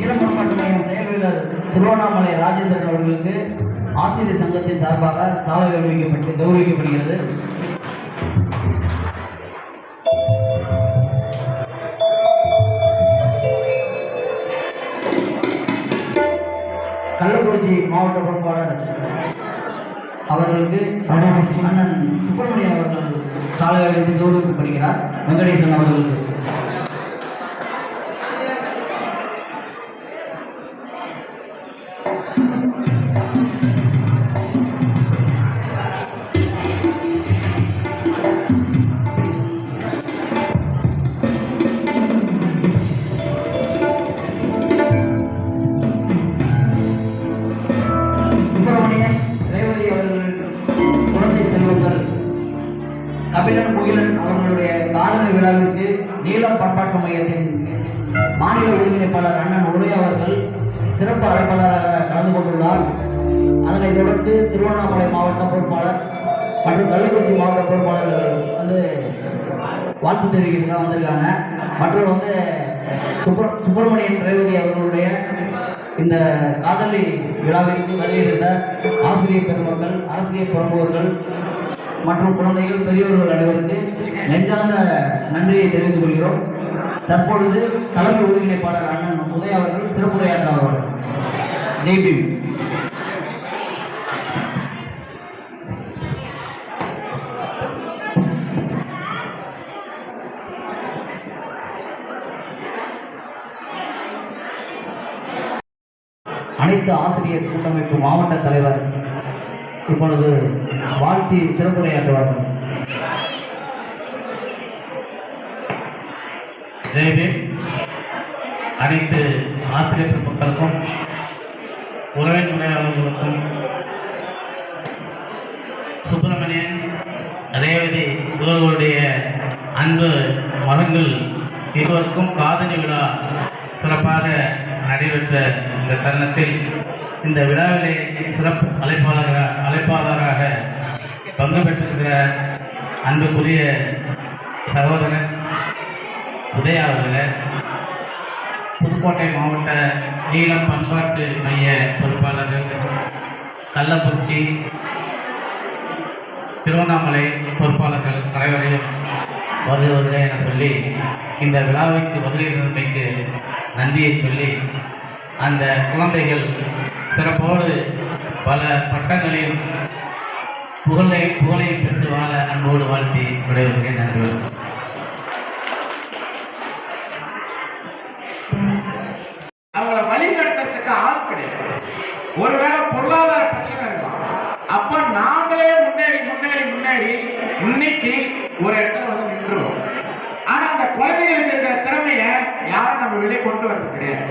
ஈரமணப்பாட்டு மையம் திருவண்ணாமலை ராஜேந்திரன் அவர்களுக்கு ஆசிரியர் சங்கத்தின் சார்பாக சாலை விடுவிக்கப்பட்டு கௌரவிக்கப்படுகிறது. கள்ளக்குறிச்சி மாவட்ட பொறுப்பாளர் அவர்களுக்கு அண்ணன் சுப்பிரமணியம் அவர்கள் சாலை அழைத்து கௌரவிக்கப்படுகிறார். வெங்கடேசன் அவர்களுக்கு. சிறப்பு அழைப்பாளராக கலந்து கொண்டுள்ளார். அதனைத் தொடர்ந்து திருவண்ணாமலை மாவட்ட பொறுப்பாளர் மற்றும் கள்ளக்குறிச்சி மாவட்ட பொறுப்பாளர்கள் வந்து வாழ்த்து தெரிவிக்கிறதுக்காக வந்திருக்காங்க. மற்றும் வந்து சுப்ர சுப்பிரமணியன் ரேவதி அவர்களுடைய இந்த காதலி விழாவிற்கு வருகின்ற ஆசிரியர் பெருமக்கள் அரசியல் பிரமுகர்கள் மற்றும் குழந்தைகள் பெரியவர்கள் அனைவருக்கு நெஞ்சார்ந்த நன்றியை தெரிவித்துக் கொள்கிறோம். தற்பொழுது தலைமை ஒருங்கிணைப்பாளர் அண்ணன் உதய அவர்கள் சிறப்புரையாற்றுவார்கள் ஜெய் அனைத்து ஆசிரியர் கூட்டமைப்பு மாவட்ட தலைவர் இப்பொழுது வாழ்த்தி சிறப்புரையாற்றுவார்கள் ஜெயபீம் அனைத்து ஆசிரியர் பெருமக்களுக்கும் உறவின் முறையாளர்களுக்கும் சுப்பிரமணியன் ரேவதி இவர்களுடைய அன்பு மகன்கள் இருவருக்கும் காதணி விழா சிறப்பாக நடைபெற்ற இந்த தருணத்தில் இந்த விழாவிலே சிறப்பு அழைப்பாளராக அழைப்பாளராக பங்கு பெற்றிருக்கிற அன்புக்குரிய சகோதரன் உதயா புதுக்கோட்டை மாவட்ட நீளம் பண்பாட்டு மைய பொறுப்பாளர்கள் கள்ளக்குறிச்சி திருவண்ணாமலை பொறுப்பாளர்கள் அனைவரையும் வருக வருக என சொல்லி இந்த விழாவிற்கு வருகை நன்றியை சொல்லி அந்த குழந்தைகள் சிறப்போடு பல பட்டங்களையும் புகழை புகழையும் பெற்று வாழ அன்போடு வாழ்த்தி விடைபெறுகிறேன். நன்றி. ஒருவேளை பொருளாதார பிரச்சனை இருக்கும்? அப்ப நாங்களே முன்னேறி முன்னேறி முன்னேறி இன்னைக்கு ஒரு இடத்துல வந்து நின்றுவோம் ஆனா அந்த குழந்தைகளுக்கு இருக்கிற திறமைய யாரும் நம்ம வெளியே கொண்டு வரது கிடையாது.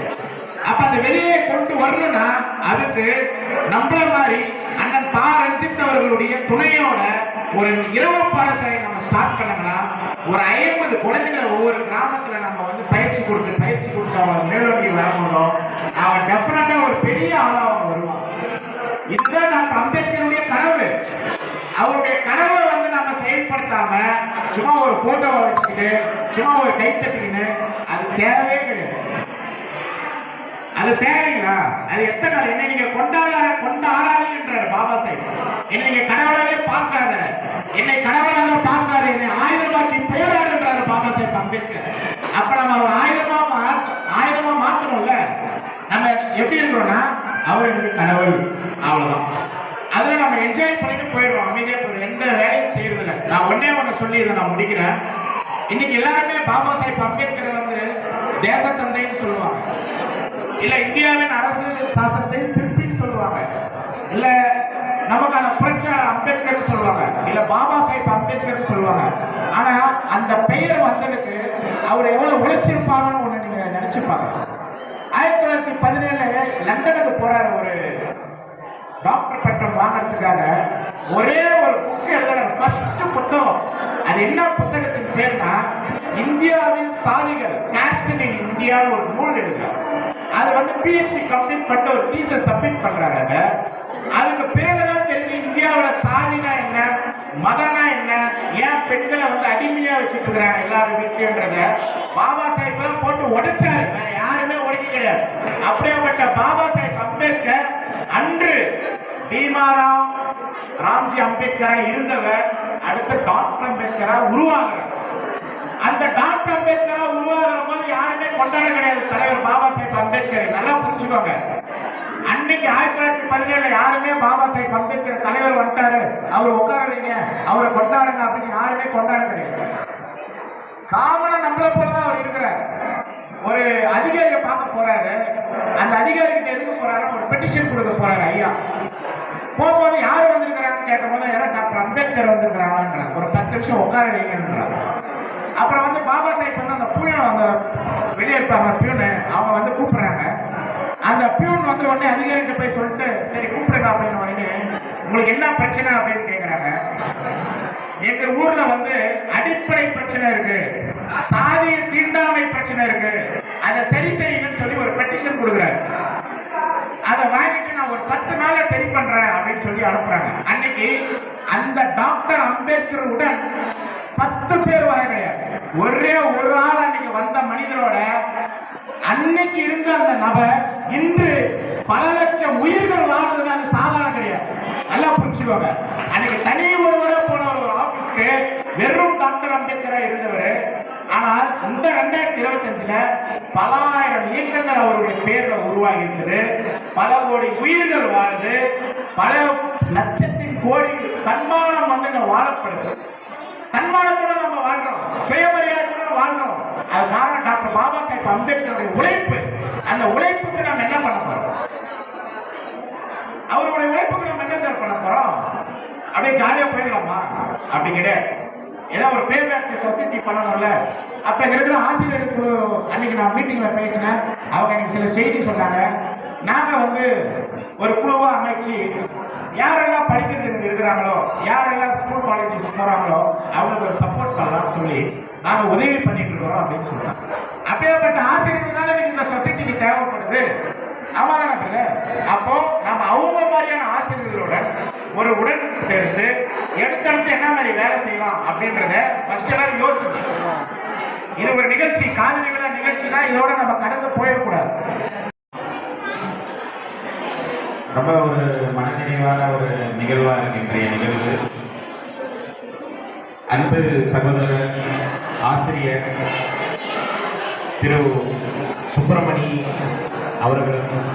அப்ப அந்த வெளியே கொண்டு வரணும்னா அதுக்கு நம்மள மாதிரி அண்ணன் பா ரஞ்சித் அவர்களுடைய துணையோட ஒரு இரவு பாடசாலை நம்ம ஸ்டார்ட் பண்ணோம்னா ஒரு ஐம்பது குழந்தைகளை ஒவ்வொரு கிராமத்துல நம்ம வந்து பயிற்சி கொடுத்து பயிற்சி கொடுத்து அவன் மேலோங்கி வரும்போதோ அவன் டெஃபினட்டா ஒரு பெரிய ஆளா அவன் வருவான். இதுதான் டாக்டர் அம்பேத்கருடைய கனவு. அவருடைய கனவை வந்து நம்ம செயல்படுத்தாம சும்மா ஒரு போட்டோவை வச்சுக்கிட்டு சும்மா ஒரு கைத்தட்டின்னு அது தேவையே கிடையாது. அது தேவைங்களா? அது எத்தனை நாள்? என்ன நீங்க கொண்டாட கொண்டாடாதீங்கன்றாரு பாபா சாஹிப். என்னை நீங்க கடவுளாவே பார்க்காத. என்னை கடவுளாக பார்க்காத. என்னை ஆயுதமாக்கி போராடுன்றாரு பாபா சாஹிப் அம்பேத்கர். அப்ப நம்ம அவர் ஆயுதமா ஆயுதமா மாத்தணும்ல? நம்ம எப்படி இருக்கிறோம்னா அவர் எனக்கு கடவுள். அவ்வளவுதான். அதுல நம்ம என்ஜாய் பண்ணிட்டு போயிடுவோம் அமைதியா போயிடும் எந்த வேலையும் செய்யறதில்ல. நான் ஒன்னே ஒண்ணு சொல்லி இதை நான் முடிக்கிறேன். இன்னைக்கு எல்லாருமே பாபா சாஹிப் அம்பேத்கரை வந்து தேசத்தந்தைன்னு சொல்லுவாங்க. இல்ல இந்தியாவின் அரசு சாசனத்தை சிற்பின்னு சொல்லுவாங்க. இல்ல நமக்கான புரட்சியாளர் அம்பேத்கர் சொல்லுவாங்க. இல்ல பாபா சாஹிப் அம்பேத்கர் சொல்லுவாங்க. ஆனா அந்த பெயர் வந்ததுக்கு அவர் எவ்வளவு உழைச்சிருப்பாங்கன்னு ஒண்ணு நீங்க நினைச்சுப்பாங்க. ஆயிரத்தி தொள்ளாயிரத்தி பதினேழுல லண்டனுக்கு போறாரு ஒரு டாக்டர் பட்டம் வாங்குறதுக்காக. ஒரே ஒரு புக் எழுதுற ஃபர்ஸ்ட் புத்தகம். அது என்ன புத்தகத்தின் பேர்னா இந்தியாவின் சாதிகள் காஸ்ட் இன் இந்தியான்னு ஒரு நூல் எழுதுறாரு. அது வந்து பிஹெச்டி கம்ப்ளீட் பண்ண ஒரு தீசஸ் சப்மிட் பண்றாங்க. அதை அதுக்கு பிறகுதான் தெரிஞ்சு இந்தியாவோட சாதினா என்ன? மதம்னா என்ன? ஏன் பெண்களை வந்து அடிமையா வச்சுட்டு இருக்கிறாங்க எல்லாரும் வீட்லன்றத பாபா சாஹிப் தான் போட்டு உடைச்சாரு. வேற யாருமே உடைக்க கிடையாது. அப்படியேப்பட்ட பாபா சாஹேப் அம்பேத்கர் அன்று பீமாராம் ராம்ஜி அம்பேத்கரா இருந்தவர் அடுத்து டாக்டர் அம்பேத்கரா உருவாகிறார். அந்த அம்பேத்கரா உருவாகிற போது யாருமே கொண்டாட கிடையாது. தலைவர் பாபா சாஹேப் அம்பேத்கர் நல்லா புரிஞ்சுக்கோங்க. அன்னைக்கு ஆயிரத்தி தொள்ளாயிரத்தி பதினேழுல யாருமே பாபா சாஹேப் அம்பேத்கர் தலைவர் வந்துட்டாரு. அவர் உட்கார வைங்க அவரை கொண்டாடுங்க அப்படின்னு யாருமே கொண்டாட கிடையாது. காமனா நம்மள போலதான் அவர் இருக்கிறார். ஒரு அதிகாரியை பார்க்க போறாரு. அந்த அதிகாரி கிட்ட எதுக்கு போறாரு ஒரு பெட்டிஷன் கொடுக்க போறாரு ஐயா. போகும்போது யார் வந்திருக்கிறாங்கன்னு கேட்கும் போது யாரோ டாக்டர் அம்பேத்கர் வந்திருக்கிறாங்கன்றாங்க. ஒரு பத்து நிமிஷம் உட்கார வைங்கன்றாங்க. அப்புறம் வந்து பாபா சாஹிப் வந்து அந்த பூனை அவங்க வெளியே இருப்பாங்க பியூனு. அவங்க வந்து கூப்பிடுறாங்க. அந்த பியூன் வந்து உடனே அதிகாரிகிட்ட போய் சொல்லிட்டு சரி கூப்பிடுங்க அப்படின்னு உடனே உங்களுக்கு என்ன பிரச்சனை? அப்படின்னு கேட்குறாங்க எங்க ஊர்ல வந்து அடிப்படை பிரச்சனை இருக்கு. சாதிய தீண்டாமை பிரச்சனை இருக்கு. அதை சரி செய்யுங்கன்னு சொல்லி ஒரு பெட்டிஷன் கொடுக்குறாரு. அதை வாங்கிட்டு நான் ஒரு பத்து நாள்ல சரி பண்றேன் அப்படின்னு சொல்லி அனுப்புறாங்க. அன்னைக்கு அந்த டாக்டர் அம்பேத்கர் உடன் பத்து பேர் வர கிடையாது. ஒரே ஒரு ஆள் அன்னைக்கு வந்த மனிதரோட அன்னைக்கு இருந்த அந்த நபர் இன்று பல லட்சம் உயிர்கள் வாழ்றதுக்கு அது சாதாரணம் கிடையாது. நல்லா புரிஞ்சுக்கோங்க. அன்னைக்கு தனி ஒருவரே போன ஒரு ஆபீஸ்க்கு. வெறும் டாக்டர் அம்பேத்கரா இருந்தவர். ஆனால் இந்த ரெண்டாயிரத்தி இருபத்தஞ்சுல பல ஆயிரம் இயக்கங்கள் அவருடைய பேர்ல உருவாகி இருக்குது பல கோடி உயிர்கள் வாழுது. பல லட்சத்தின் கோடி தன்மானம் வந்து வாழப்படுது. தன்மானத்தோட நம்ம வாழ்றோம். சுயமரியாதையோட வாழ்றோம். அது காரணம் டாக்டர் பாபா சாஹேப் அம்பேத்கருடைய உழைப்பு அந்த உழைப்புக்கு நம்ம என்ன பண்ண போறோம்? அவருடைய உழைப்புக்கு நம்ம என்ன சார் பண்ண போறோம்? அப்படியே ஜாலியா போயிடலாமா? அப்படி கிடையாது ஏதோ ஒரு பேமெண்ட் சொசைட்டி பண்ணணும்ல. அப்ப இங்க இருக்கிற ஆசிரியர் குழு அன்னைக்கு நான் மீட்டிங்ல பேசினேன். அவங்க எனக்கு சில செய்தி சொன்னாங்க. நாங்க வந்து ஒரு குழுவா அமைச்சு யாரெல்லாம் படிக்கிறதுக்கு இருக்கிறாங்களோ யாரெல்லாம் ஸ்கூல் காலேஜஸ் போகிறாங்களோ அவங்களுக்கு சப்போர்ட் பண்ணலாம்னு சொல்லி நாங்கள் உதவி பண்ணிட்டு இருக்கிறோம் அப்படின்னு சொல்றாங்க. அப்படியேப்பட்ட ஆசிரியர்கள் தானே இந்த சொசைட்டிக்கு தேவைப்படுது. ஆமா அப்போ நம்ம அவங்க மாதிரியான ஆசிரியர்களுடன் ஒரு உடன் சேர்ந்து எடுத்தடுத்து என்ன மாதிரி வேலை செய்யலாம் அப்படின்றத ஃபர்ஸ்ட் எல்லாரும் யோசிக்கணும். இது ஒரு நிகழ்ச்சி காதலி விழா நிகழ்ச்சினா இதோட நம்ம கடந்து போயிடக்கூடாது. ரொம்ப ஒரு மனநிறைவான ஒரு நிகழ்வாக இருக்கு இன்றைய நிகழ்வு. அன்பு சகோதரர் ஆசிரியர் திரு சுப்பிரமணி அவர்களுக்கும்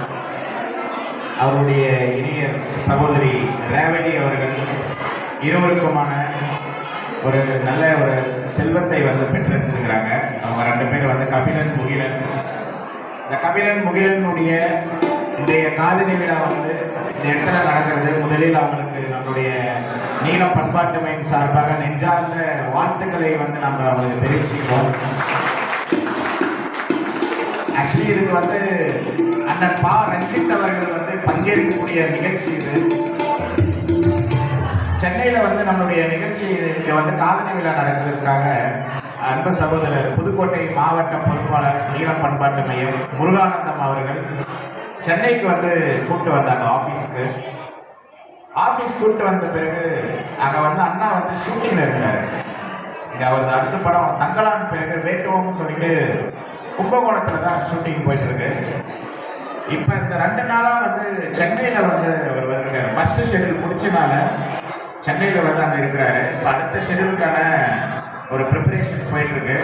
அவருடைய இணைய சகோதரி ரேவதி அவர்கள் இருவருக்குமான ஒரு நல்ல ஒரு செல்வத்தை வந்து பெற்றிருந்திருக்கிறாங்க அவங்க ரெண்டு பேர் வந்து கபிலன் முகிலன் இந்த கபிலன் முகிலனுடைய இன்றைய காதலி விழா வந்து இந்த இடத்துல நடக்கிறது. முதலில் அவங்களுக்கு நம்மளுடைய நீல பண்பாட்டு மையம் சார்பாக நெஞ்சார்ந்த வாழ்த்துக்களை வந்து நம்ம அவங்களுக்கு தெரிவிச்சுக்கிறோம் ஆக்சுவலி இதுக்கு வந்து அண்ணன் பா ரஞ்சித் அவர்கள் வந்து பங்கேற்கக்கூடிய நிகழ்ச்சி இது. சென்னையில் வந்து நம்மளுடைய நிகழ்ச்சி இங்கே வந்து காதலி விழா நடக்கிறதுக்காக அன்பு சகோதரர் புதுக்கோட்டை மாவட்ட பொறுப்பாளர் நீளம் பண்பாட்டு மையம் முருகானந்தம் அவர்கள் சென்னைக்கு வந்து கூப்பிட்டு வந்தாங்க ஆஃபீஸ்க்கு ஆஃபீஸ் கூப்பிட்டு வந்த பிறகு அங்கே வந்து அண்ணா வந்து ஷூட்டிங்கில் இருந்தார். இங்கே அவரது அடுத்த படம் தங்கலான் பிறகு வேட்டுவோம்னு சொல்லிட்டு கும்பகோணத்தில் தான் ஷூட்டிங் போயிட்டுருக்கு. இப்போ இந்த ரெண்டு நாளாக வந்து சென்னையில் வந்து அவர் வருகிறார். ஃபஸ்ட்டு ஷெட்யூல் முடிச்சனால சென்னையில் வந்து அங்கே இருக்கிறாரு. இப்போ அடுத்த ஷெட்யூலுக்கான ஒரு ப்ரிப்பரேஷன் போயிட்டுருக்கு.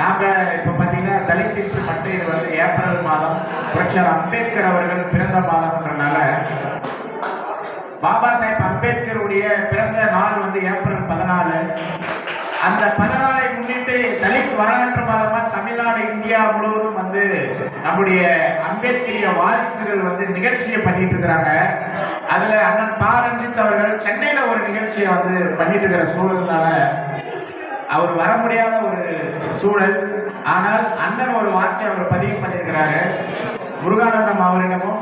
நாங்கள் இப்போ பார்த்தீங்கன்னா தலித் ஹிஸ்ட்ரி மட்டும் இது வந்து ஏப்ரல் மாதம் புரட்சியார் அம்பேத்கர் அவர்கள் பிறந்த மாதம்ன்றனால பாபா சாஹேப் அம்பேத்கருடைய பிறந்த நாள் வந்து ஏப்ரல் பதினாலு. அந்த பதினாலை முன்னிட்டு தலித் வரலாற்று மாதமாக தமிழ்நாடு இந்தியா முழுவதும் வந்து நம்முடைய அம்பேத்கரிய வாரிசுகள் வந்து நிகழ்ச்சியை பண்ணிட்டு இருக்கிறாங்க. அதுல அண்ணன் பா ரஞ்சித் அவர்கள் சென்னையில ஒரு நிகழ்ச்சியை வந்து பண்ணிட்டு இருக்கிற சூழல்னால அவர் வர முடியாத ஒரு சூழல். ஆனால் அண்ணன் ஒரு வார்த்தை அவர் பதிவு பண்ணியிருக்கிறாரு முருகானந்தம் அவரிடமும்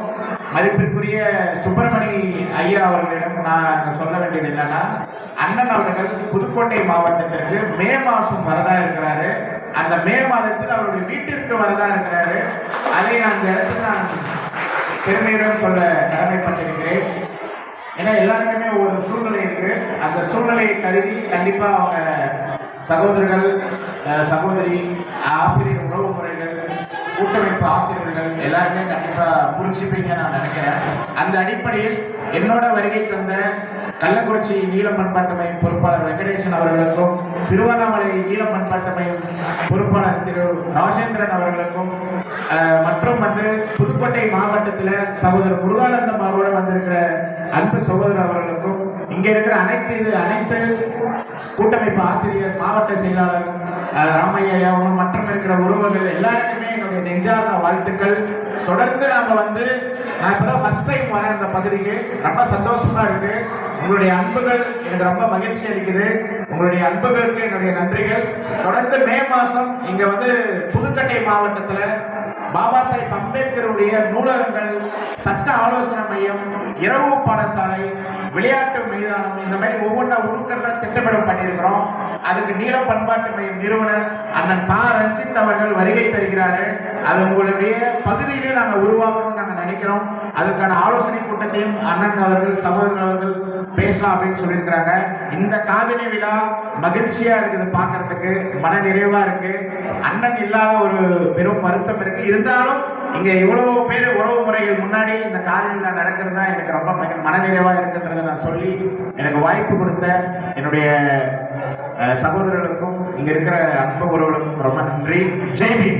மதிப்பிற்குரிய சுப்பிரமணி ஐயா அவர்களிடம் நான் சொல்ல வேண்டியது என்னன்னா அண்ணன் அவர்கள் புதுக்கோட்டை மாவட்டத்திற்கு மே மாதம் வரதா இருக்கிறாரு. அந்த மே மாதத்தில் அவருடைய வீட்டிற்கு வரதா இருக்கிறாரு. அதை நான் இந்த இடத்துல நான் பெருமையுடன் சொல்ல கடமைப்பட்டிருக்கிறேன். ஏன்னா எல்லாருக்குமே ஒரு சூழ்நிலை இருக்கு. அந்த சூழ்நிலையை கருதி கண்டிப்பா அவங்க சகோதரர்கள் சகோதரி ஆசிரியர் உறவு முறைகள் கூட்டமைப்பு ஆசிரியர்கள் எல்லாருமே கண்டிப்பா புரிஞ்சுப்பீங்க நான் நினைக்கிறேன். அந்த அடிப்படையில் என்னோட வருகை தந்த கள்ளக்குறிச்சி நீளம் பண்பாட்டு மையம் பொறுப்பாளர் வெங்கடேசன் அவர்களுக்கும் திருவண்ணாமலை ஈழம் பண்பாட்டு மையம் பொறுப்பாளர் திரு ராஜேந்திரன் அவர்களுக்கும் மற்றும் வந்து புதுக்கோட்டை மாவட்டத்தில் சகோதரர் முருகானந்தம் அவரோட வந்திருக்கிற அன்பு சகோதரர் அவர்களுக்கும் இங்கே இருக்கிற அனைத்து இது அனைத்து கூட்டமைப்பு ஆசிரியர் மாவட்ட செயலாளர் ராமையாவும் மற்றும் இருக்கிற உறவுகள் எல்லாருக்குமே என்னுடைய நெஞ்சார்ந்த வாழ்த்துக்கள். தொடர்ந்து நாம வந்து நான் இப்பதான் ஃபர்ஸ்ட் டைம் வரேன் இந்த பகுதிக்கு. ரொம்ப சந்தோஷமா இருக்கு. உங்களுடைய அன்புகள் எனக்கு ரொம்ப மகிழ்ச்சி அளிக்குது. உங்களுடைய அன்புகளுக்கு என்னுடைய நன்றிகள். தொடர்ந்து மே மாசம் இங்க வந்து புதுக்கட்டை மாவட்டத்துல பாபா சாஹிப் அம்பேத்கருடைய நூலகங்கள் சட்ட ஆலோசனை மையம் இரவு பாடசாலை விளையாட்டு மைதானம் இந்த மாதிரி ஒவ்வொன்றா உருக்கிறதா திட்டமிடம் பண்ணியிருக்கிறோம். அதுக்கு நீல பண்பாட்டு மையம் நிறுவனர் அண்ணன் பா. ரஞ்சித் அவர்கள் வருகை தருகிறாரு. அது உங்களுடைய பகுதியிலே நாங்கள் உருவாக்கணும்னு நாங்கள் நினைக்கிறோம். அதற்கான ஆலோசனை கூட்டத்தையும் அண்ணன் அவர்கள் சகோதரன் அவர்கள் பேசலாம் அப்படின்னு சொல்லியிருக்கிறாங்க. இந்த காதலி விழா மகிழ்ச்சியா இருக்குது பார்க்கறதுக்கு மன நிறைவா இருக்கு. அண்ணன் இல்லாத ஒரு பெரும் வருத்தம் இருக்கு. இருந்தாலும் இங்கே இவ்வளவு பேர் உறவு முறைகள் முன்னாடி இந்த காதணி நான் நடக்கிறது தான் எனக்கு ரொம்ப மன- இருக்குன்றதை நான் சொல்லி எனக்கு வாய்ப்பு கொடுத்த என்னுடைய சகோதரர்களுக்கும் இங்கே இருக்கிற அன்பு உறவுகளுக்கும் ரொம்ப நன்றி. ஜெய்பி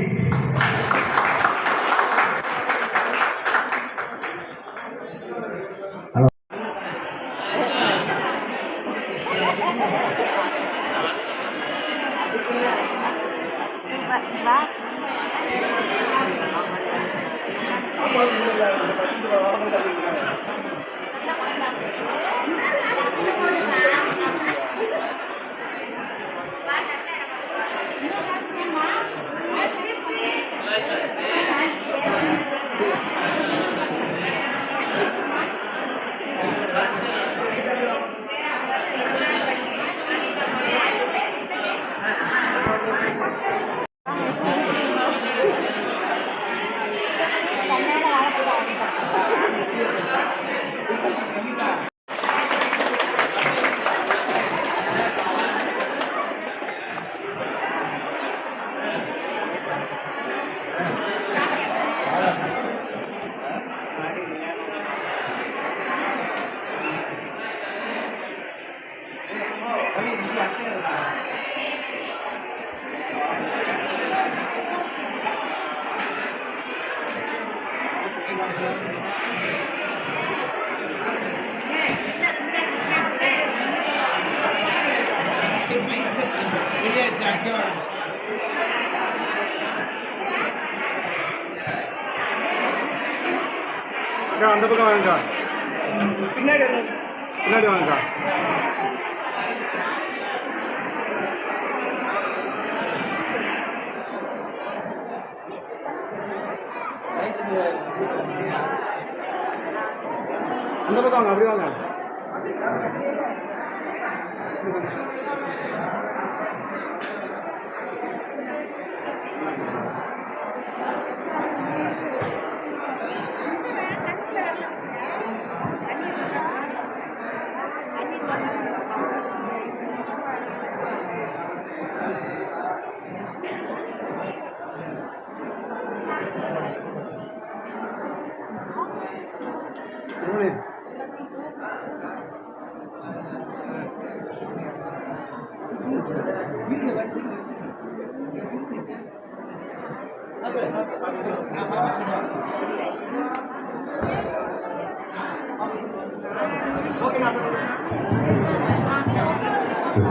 அந்த பக்கம் வாங்கக்கா பின்னாடி பின்னாடி வாங்கக்கா அந்த பக்கம் வாங்க அப்படி வாங்க.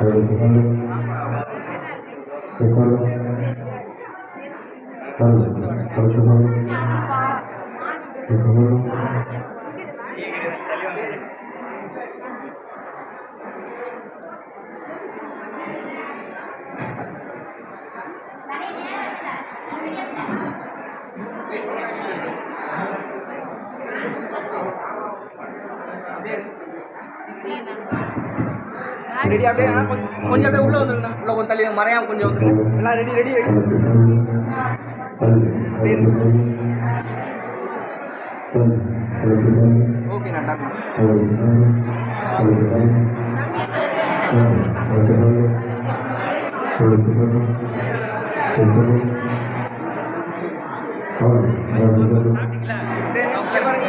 Thank you. ரெடி அப்படியே கொஞ்சம் கொஞ்சம் அப்படியே உள்ளே வந்துருங்கண்ணா உள்ள கொஞ்சம் தள்ளி மறையாம கொஞ்சம் வந்துருங்க. எல்லாம் ரெடி ரெடி ரெடி ஓகேண்ணா டாக்டர் சரி ஓகே பாருங்க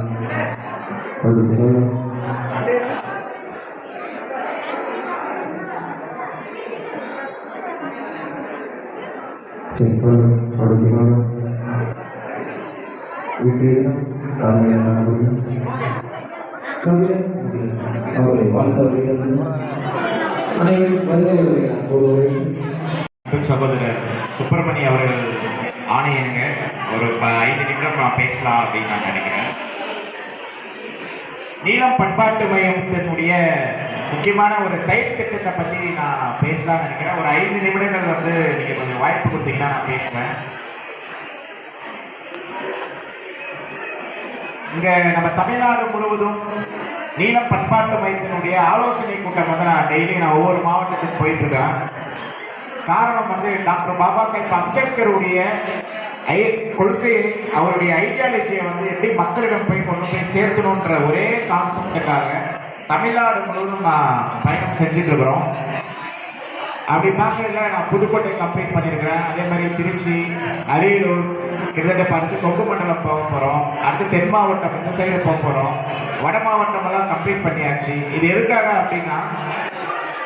கொஞ்சம் பின்னாடி ஆமா கொஞ்சம் பின்னாடி அன்பு சகோதரர் சுப்பிரமணிய அவர்கள் ஆணையனுங்க ஒரு ப- ஐந்து நிமிடம் நான் பேசலாம் அப்படின்னு நான் நினைக்கிறேன். நீளம் பண்பாட்டு மையத்தினுடைய முக்கியமான ஒரு செயல் திட்டத்தை பற்றி நான் பேசலாம்னு நினைக்கிறேன். ஒரு ஐந்து நிமிடங்கள் வந்து நீங்கள் கொஞ்சம் வாய்ப்பு கொடுத்தீங்கன்னா நான் பேசுவேன். இங்க நம்ம தமிழ்நாடு முழுவதும் நீலம் பண்பாட்டு மையத்தினுடைய ஆலோசனை கூட்டம் வந்து நான் டெய்லி நான் ஒவ்வொரு மாவட்டத்துக்கு போயிட்டு இருக்கேன். காரணம் வந்து டாக்டர் பாபா சாஹேப் அம்பேத்கருடைய கொள்கையை அவருடைய ஐடியாலஜியை வந்து எப்படி மக்களிடம் போய் கொண்டு போய் சேர்க்கணுன்ற ஒரே கான்செப்டுக்காக தமிழ்நாடு முழுவதும் நான் பயணம் செஞ்சுட்டு இருக்கிறோம் அப்படி பார்க்கல நான் புதுக்கோட்டை கம்ப்ளீட் பண்ணியிருக்கிறேன். அதே மாதிரி திருச்சி அரியலூர் கிட்டத்தட்ட இப்போ அடுத்து கொங்கு மண்டலம் போக போகிறோம் அடுத்து தென் மாவட்டம் இந்த சைடு போக போகிறோம் வட மாவட்டமெல்லாம் கம்ப்ளீட் பண்ணியாச்சு. இது எதுக்காக அப்படின்னா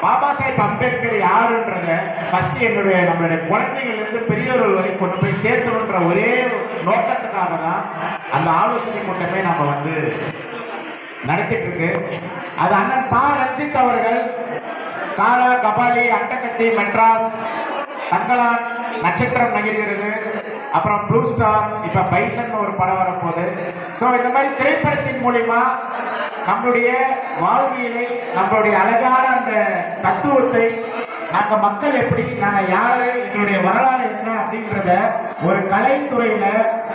பாபா சாஹேப் அம்பேத்கர் யாருன்றத ஃபர்ஸ்ட் என்னுடைய நம்மளுடைய குழந்தைகள்லேருந்து பெரியவர்கள் வரை கொண்டு போய் சேர்த்தணுன்ற ஒரே நோக்கத்துக்காக தான் அந்த ஆலோசனை கூட்டமே நம்ம வந்து நடத்திட்டு இருக்கு அது அண்ணன் பா. ரஞ்சித் அவர்கள் காலா கபாலி அட்டகத்தி மெட்ராஸ் தங்கலான் நட்சத்திரம் நகர்கிறது. அப்புறம் ப்ளூ ஸ்டார் இப்ப பைசன் ஒரு படம் வரப்போகுது. ஸோ இந்த மாதிரி திரைப்படத்தின் மூலிமா நம்மளுடைய வாழ்வியலை நம்மளுடைய அழகான அந்த தத்துவத்தை அந்த மக்கள் எப்படி நாங்க யாரு எங்களுடைய வரலாறு என்ன அப்படின்றத ஒரு கலைத்துறையில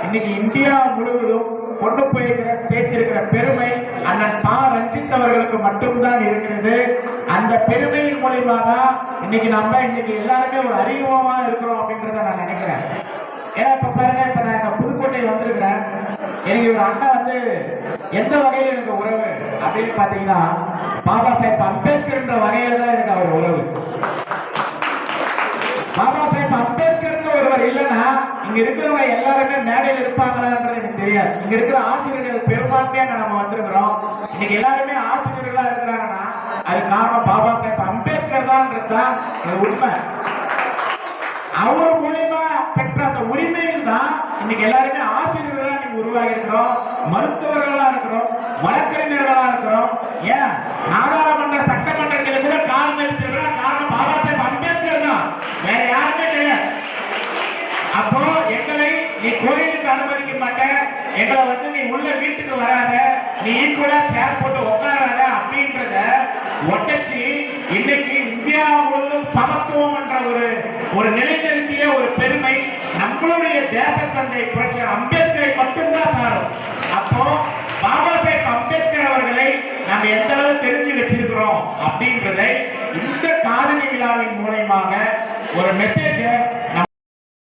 இன்னைக்கு இந்தியா முழுவதும் கொண்டு போயிருக்கிற சேர்த்திருக்கிற பெருமை அண்ணன் பா. ரஞ்சித் அவர்களுக்கு மட்டும்தான் இருக்கிறது. அந்த பெருமையின் மூலியமா தான் இன்னைக்கு நம்ம இன்னைக்கு எல்லாருமே ஒரு அறிமுகமா இருக்கிறோம் அப்படின்றத நான் நினைக்கிறேன். ஏன்னா இப்ப பாருங்க இப்ப நான் புதுக்கோட்டை வந்து எனக்கு ஒரு அண்ணா வந்து எந்த வகையில எனக்கு உறவு? அப்படின்னு பாத்தீங்கன்னா பாபா சாஹேப் அம்பேத்கர்ன்ற வகையில தான் எனக்கு அவர் உறவு. பாபா சாஹேப் அம்பேத்கர்னு ஒருவர் இல்லைன்னா இங்க இருக்கிறவங்க எல்லாருமே மேடையில் இருப்பாங்களான்றது எனக்கு தெரியாது. இங்க இருக்கிற ஆசிரியர்கள் பெரும்பான்மையாக நம்ம வந்திருக்கிறோம். இன்னைக்கு எல்லாருமே ஆசிரியர்களா இருக்கிறாங்கன்னா அது காரணம் பாபா சாஹேப் அம்பேத்கர் தான்ன்றது தான் உண்மை. அவர் மூலியமா பெற்ற அந்த உரிமையில் தான் இன்னைக்கு எல்லாருமே ஆசிரியர்கள் உருவாகி இருக்கிறோம் மருத்துவர்களா இருக்கிறோம். வழக்கறிஞர்களா இருக்கிறோம். ஏன்? நாடாளுமன்ற சட்டமன்றத்தில் கூட கால் மிதிச்சிருக்கிறோம் காரணம் பாபா சாஹேப் அம்பேத்கர் தான். வேற யாருமே கிடையாது. அப்போ எங்களை நீ கோயிலுக்கு அனுமதிக்க மாட்ட. எங்களை வந்து நீ உள்ள வீட்டுக்கு வராத. நீ ஈக்குவலா சேர் போட்டு உட்காராத அப்படின்றத ஒட்டச்சு இன்னைக்கு இந்தியா முழுவதும் சமத்துவம் என்ற ஒரு ஒரு நிலைநிறுத்திய ஒரு பெருமை நம்மளுடைய தேசத்தந்தை புரட்சி அம்பேத்கர் அப்போ பாபா சாஹேப் அம்பேத்கர் அவர்களை நம்ம எந்த அளவு தெரிஞ்சு வச்சிருக்கிறோம் அப்படின்றதை இந்த காதலி விழாவின் மூலயமாக ஒரு மெசேஜை